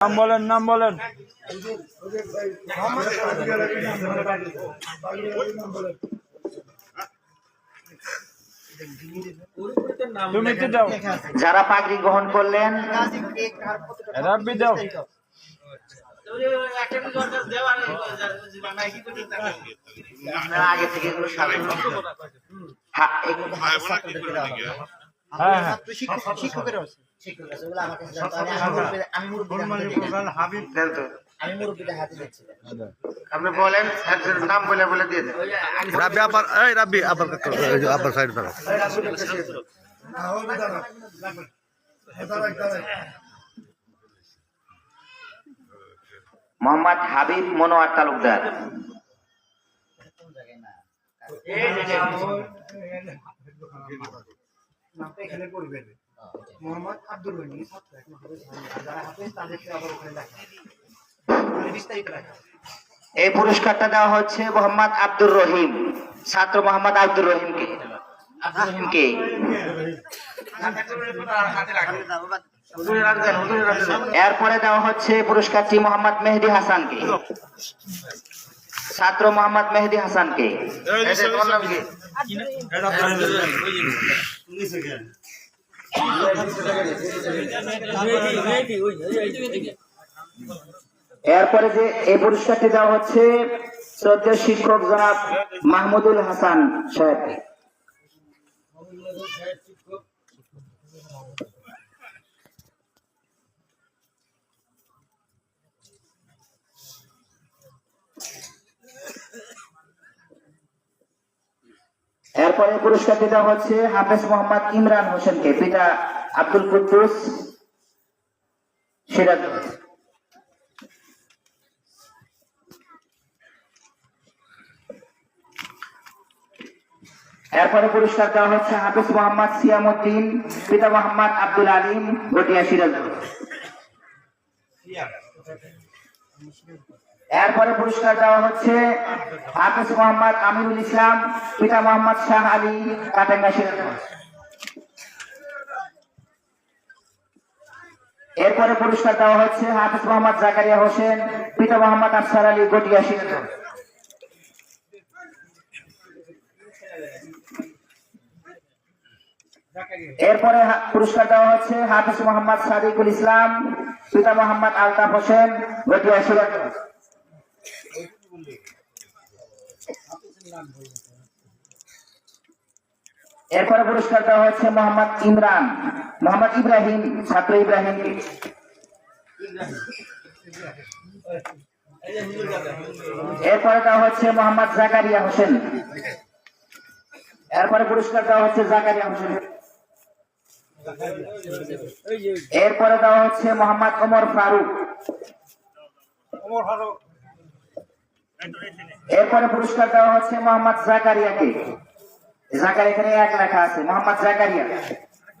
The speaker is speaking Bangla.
নাম বলেন নাম বলেন। তুমি কি দাও। যারা পাগড়ি গ্রহণ করলেন রাব্বি দাও। আগে থেকে হ্যাঁ, হ্যাঁ। শিক্ষকেরও আছে আপনি বলেন নাম বলে বলে দিয়ে দেন। রাব্বি আবার এই রাব্বি আবার এই যে আবার সাইড দাঁড়াও মোহাম্মদ হাবিব মনোয়ার তালুকদার। নামটা এখানে পড়বেন মোহাম্মদ আব্দুল রহিম ছাত্র এখন। হাফেজ যারা হাফেজ তাদেরকে আবার ওখানে লেখা বিস্তারিত লেখা এই পুরস্কারটা দেওয়া হচ্ছে মোহাম্মদ আব্দুর রহিম ছাত্র মোহাম্মদ আব্দুর রহিমকে। আব্দুর রহিমকে এরপরে দেওয়া হচ্ছে পুরস্কারটি মোহাম্মদ মেহেদি হাসানকে। ছাত্র মোহাম্মদ মেহেদি হাসানকে? এরপরে যে এই পুরস্কারটি দেওয়া হচ্ছে শ্রদ্ধেয় শিক্ষক জনাব মাহমুদুল হাসান সাহেবকে এরপরে পুরস্কারটি দেওয়া হচ্ছে হাফেজ মোহাম্মদ ইমরান হোসেনকে, পিতা আব্দুল কুদ্দুস সিরাজ। এরপরে পুরস্কার দেওয়া হচ্ছে হাফিজ মোহাম্মদ সিয়ামুদ্দিন পিতা মোহাম্মদ আব্দুল আলিম গটিয়া সিরাজ। এরপরে পুরস্কার দেওয়া হচ্ছে হাফিজ মোহাম্মদ আমিরুল ইসলাম, পিতা মোহাম্মদ শাহ আলী কাটেঙ্গা সিরাজ এরপরে পুরস্কার দেওয়া হচ্ছে হাফিজ মোহাম্মদ জাকারিয়া হোসেন, পিতা মোহাম্মদ আফসার আলী গটিয়া সিরাজ এরপরে পুরস্কার দেওয়া হচ্ছে হাফিজ মোহাম্মদ সাদিকুল ইসলাম পিতা মোহাম্মদ আলতাফ হোসেন গটিয়া সিরাজ এরপরে পুরস্কার দেওয়া হচ্ছে মোহাম্মদ ইমরান। মোহাম্মদ ইব্রাহিম, ছাত্র ইব্রাহিমকে এরপরে দেওয়া হচ্ছে মোহাম্মদ জাকারিয়া হোসেন। এরপরে পুরস্কার দেওয়া হচ্ছে জাকারিয়া হোসেন। এরপরে দেওয়া হচ্ছে মোহাম্মদ ওমর ফারুক। এরপরে পুরস্কার দেওয়া হচ্ছে মোহাম্মদ জাকারিয়াকে। জাকারিয়া এখানে এক লেখা আছে, মোহাম্মদ জাকারিয়া।